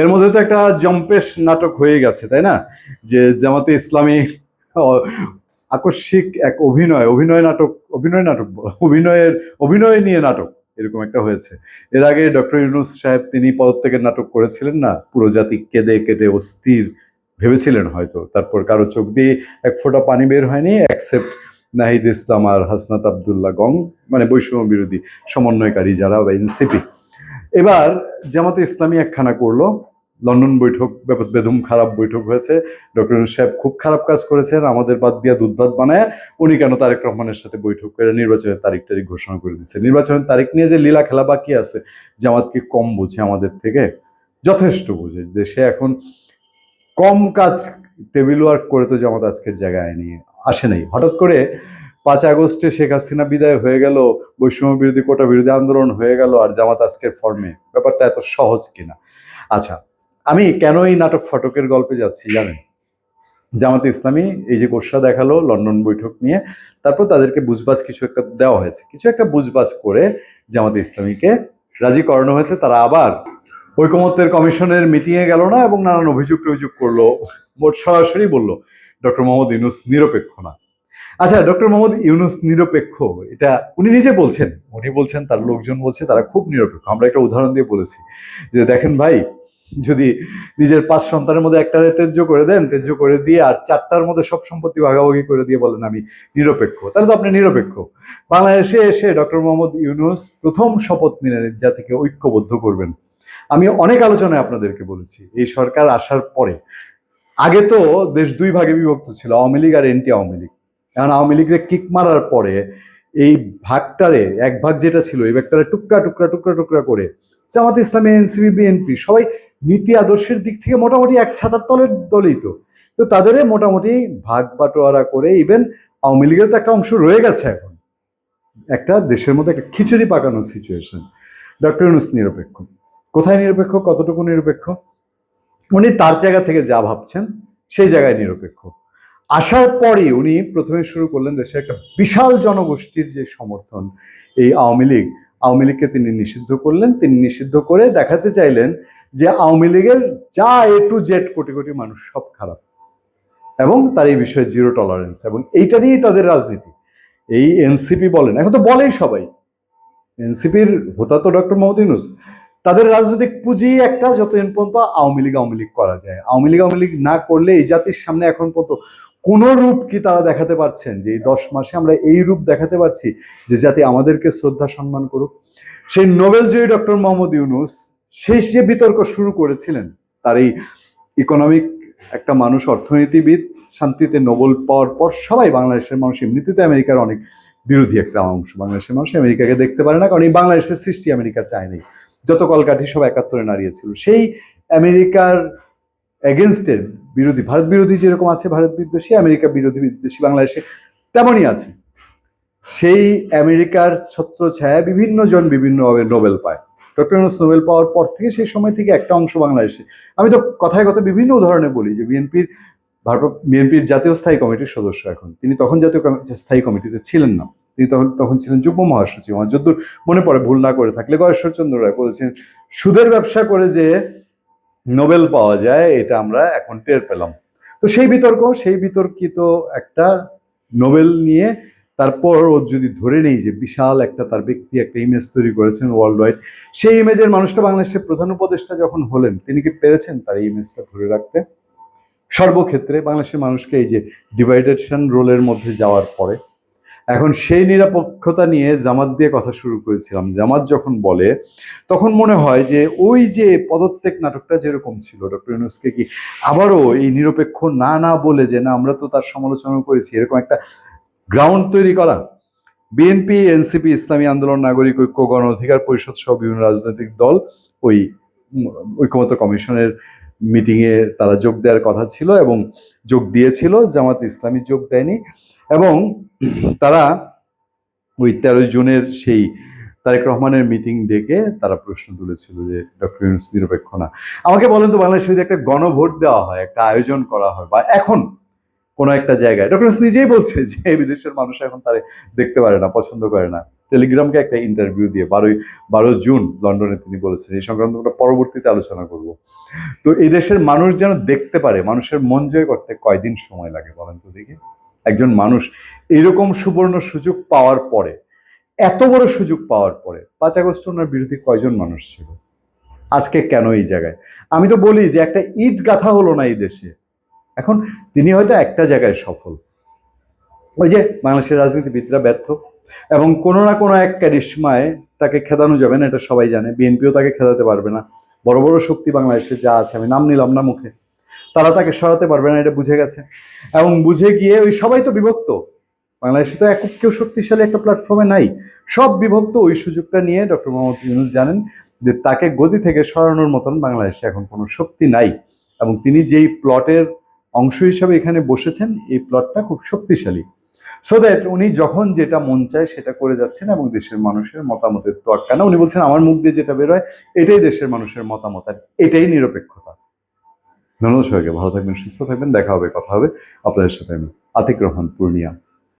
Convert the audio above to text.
এর মধ্যে তো একটা জম্পেশ নাটক হয়ে গেছে, তাই না? যে জামাতে ইসলামী আকস্মিক এক অভিনয় অভিনয় নাটক অভিনয় নাটক অভিনয়ের, অভিনয় নিয়ে নাটক এরকম একটা হয়েছে। এর আগে ডক্টর ইউনুস সাহেব তিনি পদত্যাগের নাটক করেছিলেন না? পুরো জাতি কেঁদে কেটে অস্থির ভেবেছিলেন হয়তো, তারপর কারও চোখ দিয়ে এক ফোঁটা পানি বের হয়নি অ্যাকসেপ্ট নাহিদ ইসলাম আর হাসনাত আবদুল্লাহ গং মানে বৈষম্য বিরোধী সমন্বয়কারী যারা বা এনসিপি। এবার জামাতে ইসলামী একখানা করল। লন্ডন বৈঠক বেদম খারাপ বৈঠক হয়েছে। ডক্টর সাহেব খুব খারাপ কাজ করেছেন। আমাদের বাদ দিয়া দুধ ভাত বানায় উনি কেন তারেক রহমানের সাথে বৈঠক করে নির্বাচনের তারিখ তারিখ ঘোষণা করে দিচ্ছে নির্বাচনের তারিখ নিয়ে যে লীলা খেলা বাকি আছে, জামাতকে কম বোঝে আমাদের থেকে, যথেষ্ট বুঝে যে সে এখন কম কাজ টেবিল ওয়ার্ক করে তো জামাত আজকের জায়গায় নিয়ে আসে নাই। হঠাৎ করে পাঁচ আগস্টে শেখ হাসিনা বিদায় হয়ে গেল, বৈষম্য বিরোধী কোটা বিরোধী আন্দোলন হয়ে গেল, আর জামাত আজকের ফর্মে ব্যাপারটা এত সহজ কিনা? আচ্ছা আমি কেন এই নাটক ফটকের গল্পে যাচ্ছি জানেন? জামাত ইসলামী এই যে কোর্সা দেখাল লন্ডন বৈঠক নিয়ে, তারপর তাদেরকে বুঝবাজ কিছু একটা দেওয়া হয়েছে। কিছু একটা বুঝবাজ করে জামাত ইসলামীকে রাজি করানো হয়েছে, তারা আবার ঐকমত্যের কমিশনের মিটিংয়ে গেল না এবং নানান অভিযোগ টভিযোগ করল। মোট সরাসরি বলল, ডক্টর মোহাম্মদ ইউনুস নিরপেক্ষ না। আচ্ছা ডক্টর মোহাম্মদ ইউনুস নিরপেক্ষ, এটা উনি নিজে বলছেন। উনি বলছেন, তার লোকজন বলছে, তারা খুব নিরপেক্ষ। আমরা একটা উদাহরণ দিয়ে বলেছি যে, দেখেন ভাই, যদি নিজের পাঁচ সন্তানের মধ্যে একটা তেজ্য করে দেন তেজ্য করে দিয়ে আর চারটার মধ্যে সব সম্পত্তি ভাগাভাগি করে দিয়ে বলেন আমি নিরপেক্ষ, তাহলে তো আপনি নিরপেক্ষ। বাংলাদেশে এসে ডক্টর মোহাম্মদ ইউনুস প্রথম শপথ নিলেন জাতিকে ঐক্যবদ্ধ করবেন। আমি অনেক আলোচনায় আপনাদেরকে বলেছি, এই সরকার আসার পরে। আগে তো দেশ দুই ভাগে বিভক্ত ছিল, আওয়ামী লীগ আর এনটি আওয়ামী লীগ। এখন আওয়ামী লীগরে কিক মারার পরে এই ভাগটারে, এক ভাগ যেটা ছিল, এই ভাগটারে টুকরা টুকরা টুকরা টুকরা করে জামাত ইসলামী, এনসিপি, বিএনপি, সবাই নীতি আদর্শের দিক থেকে মোটামুটি এক ছাতার তলের দলই তো। তো তাদের মোটামুটি ভাগ বাটোয়ারা করে ইভেন আওয়ামী লীগের তো একটা অংশ রয়ে গেছে এখন। একটা দেশের মধ্যে একটা খিচুড়ি পাকানোর সিচুয়েশন ডক্টর নিরপেক্ষ। কোথায় নিরপেক্ষ, কতটুকু নিরপেক্ষ? উনি তার জায়গা থেকে যা ভাবছেন, সেই জায়গায় নিরপেক্ষ। আসার পরই উনি প্রথমে শুরু করলেন দেশে একটা বিশাল জনগোষ্ঠীর যে সমর্থন, এই আওয়ামী লীগ। আওয়ামী লীগকে তিনি নিষিদ্ধ করলেন, তিনি নিষিদ্ধ করে দেখাতে চাইলেন যে আওয়ামী লীগের যা এ টু জেড কোটি কোটি মানুষ সব খারাপ। এবং তার এই বিষয়ে জিরো টলারেন্স এবং এইটা নিয়েই তাদের রাজনীতি। এই এনসিপি বলেন, এখন তো বলেই সবাই। এনসিপির হোতা তো ডক্টর মোহাম্মদ তাদের রাজনৈতিক পুঁজি একটা যতদিন পর্যন্ত আওয়ামী লীগ আওয়ামী লীগ করা যায়। আওয়ামী লীগ আওয়ামী লীগ না করলে এই জাতির সামনে এখন পর্যন্ত কোন রূপ কি তারা দেখাতে পারছেন? যে এই দশ মাসে আমরা এই রূপ দেখাতে পারছি যে জাতি আমাদেরকে শ্রদ্ধা, সম্মান করুক। সেই নোবেল জয়ী ডক্টর মোহাম্মদ ইউনুস শেষ যে বিতর্ক শুরু করেছিলেন, তার এই ইকোনমিক একটা মানুষ, অর্থনীতিবিদ, শান্তিতে নোবেল পাওয়ার পর সবাই বাংলাদেশের মানুষ এমনিতে আমেরিকার অনেক বিরোধী একটা অংশ। বাংলাদেশের মানুষ আমেরিকাকে দেখতে পারে না, কারণ এই বাংলাদেশের সৃষ্টি আমেরিকা চায়নি যত কলকাঠি সব একাত্তরে নাড়িয়েছিল। সেই আমেরিকার এগেনস্টের বিরোধী, ভারত বিরোধী যেরকম আছে ভারত বিদ্বেষী, আমেরিকা বিরোধী বিদ্বেষী বাংলাদেশে তেমনই আছে। সেই আমেরিকার ছত্র ছায়া বিভিন্ন জন বিভিন্নভাবে নোবেল পায়। ডক্টর নোবেল পাওয়ার পর থেকে সেই সময় থেকে একটা অংশ বাংলাদেশে। আমি তো কথায় কথা বিভিন্ন উদাহরণে বলি যে বিএনপির ভারত বিএনপির জাতীয় স্থায়ী কমিটির সদস্য এখন। তিনি তখন জাতীয় স্থায়ী কমিটিতে ছিলেন না। তিনি তখন তখন ছিলেন যুগ্ম মহাসচিব, আমার যদ্দূর মনে পড়ে, ভুল না করে থাকলে গয়েশ্বরচন্দ্র রায় বলেছেন, সুদের ব্যবসা করে যে নোবেল পাওয়া যায়, এটা আমরা এখন টের পেলাম। তো সেই বিতর্ক, সেই বিতর্কিত একটা নোবেল নিয়ে তারপর ও যদি ধরে নেই যে বিশাল একটা তার ব্যক্তি একটা ইমেজ তৈরি করেছেন ওয়ার্ল্ড ওয়াইড সেই ইমেজের মানুষটা বাংলাদেশের প্রধান উপদেষ্টা যখন হলেন, তিনি কি পেরেছেন তার এই ইমেজটা ধরে রাখতে? সর্বক্ষেত্রে বাংলাদেশের মানুষকে এই যে ডিভাইডেশন রোলের মধ্যে যাওয়ার পরে এখন সেই নিরাপক্ষতা নিয়ে জামাত দিয়ে কথা শুরু করেছিলাম। জামাত যখন বলে তখন মনে হয় যে ওই যে পদত্যাগ নাটকটা যেরকম ছিল ডক্টর ইউনুসকে কি আবারও এই নিরপেক্ষ না না বলে যে না আমরা তো তার সমালোচনা করেছি এরকম একটা গ্রাউন্ড তৈরি করা। বিএনপি এনসিপি ইসলামী আন্দোলন নাগরিক ঐক্য গণ অধিকার পরিষদ সহ বিভিন্ন রাজনৈতিক দল ওই উম, ঐক্যমত্য কমিশনের মিটিংয়ে তারা যোগ দেওয়ার কথা ছিল এবং যোগ দিয়েছিল, জামাত ইসলামী যোগ দেয়নি এবং তারা ওই তেরোই জুনের সেই তারেক রহমানের মিটিং ডেকে তারা প্রশ্ন তুলেছিল যে ডক্টর ইউনুস নিরপেক্ষ না। আমাকে বলেন তো বাংলাদেশে যদি একটা গণভোট দেওয়া হয়, একটা আয়োজন করা হয় বা এখন কোনো একটা জায়গায়, ডক্টর ইউনুস নিজেই বলছে যে বিদেশের মানুষ এখন তারে দেখতে পারে না, পছন্দ করে না। টেলিগ্রামকে একটা ইন্টারভিউ দিয়ে, বারোই, বারো জুন লন্ডনে তিনি বলেছেন, এই সংক্রান্ত আমরা পরবর্তীতে আলোচনা করব। তো এই দেশের মানুষ যেন দেখতে পারে, মানুষের মন জয় করতে কয়দিন সময় লাগে বলেন তো দেখি। একজন মানুষ এরকম সুবর্ণ সুযোগ পাওয়ার পরে, এত বড় সুযোগ পাওয়ার পরে, পাঁচ আগস্ট ওনার বিরোধী কয়জন মানুষ ছিল? আজকে কেন এই জায়গায়? আমি তো বলি যে একটা ইট গাথা হলো না এই দেশে। এখন তিনি হয়তো একটা জায়গায় সফল। ওই যে বাংলাদেশের রাজনীতিবিদরা ব্যর্থ। এবং কোনো না কোনো এক ক্যারিশমায় তাকে খেদানো যাবে না, এটা সবাই জানে। বিএনপিও তাকে খেদাতে পারবে না। বড় বড় শক্তি বাংলাদেশে যা আছে, আমি নাম নিলাম না মুখে। তারা তাকে সরাতে পারবে না, এটা বুঝে গেছে। এবং বুঝে গিয়ে ওই সবাই তো বিভক্ত। বাংলাদেশে তো একক কেউ শক্তিশালী একটা প্ল্যাটফর্মে নাই। সব বিভক্ত ওই সুযোগটা নিয়ে ডক্টর মোহাম্মদ ইউনুস জানেন যে তাকে গদি থেকে সরানোর মতন বাংলাদেশে এখন কোনো শক্তি নাই। এবং তিনি যেই প্লটের অংশ হিসাবে এখানে বসেছেন, এই প্লটটা খুব শক্তিশালী। সো দ্যাট উনি যখন যেটা মন চায় সেটা করে যাচ্ছেন এবং দেশের মানুষের মতামতের তোয়াক্কা না, উনি বলছেন, আমার মুখ দিয়ে যেটা বেরোয় এটাই দেশের মানুষের মতামত আর এটাই নিরপেক্ষতা। ধন্যবাদ সবাইকে, ভালো থাকবেন, সুস্থ থাকবেন, দেখা হবে, কথা হবে। আপনাদের সাথে আমি আতিক রহমান, পূর্ণিয়া।